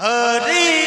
हरे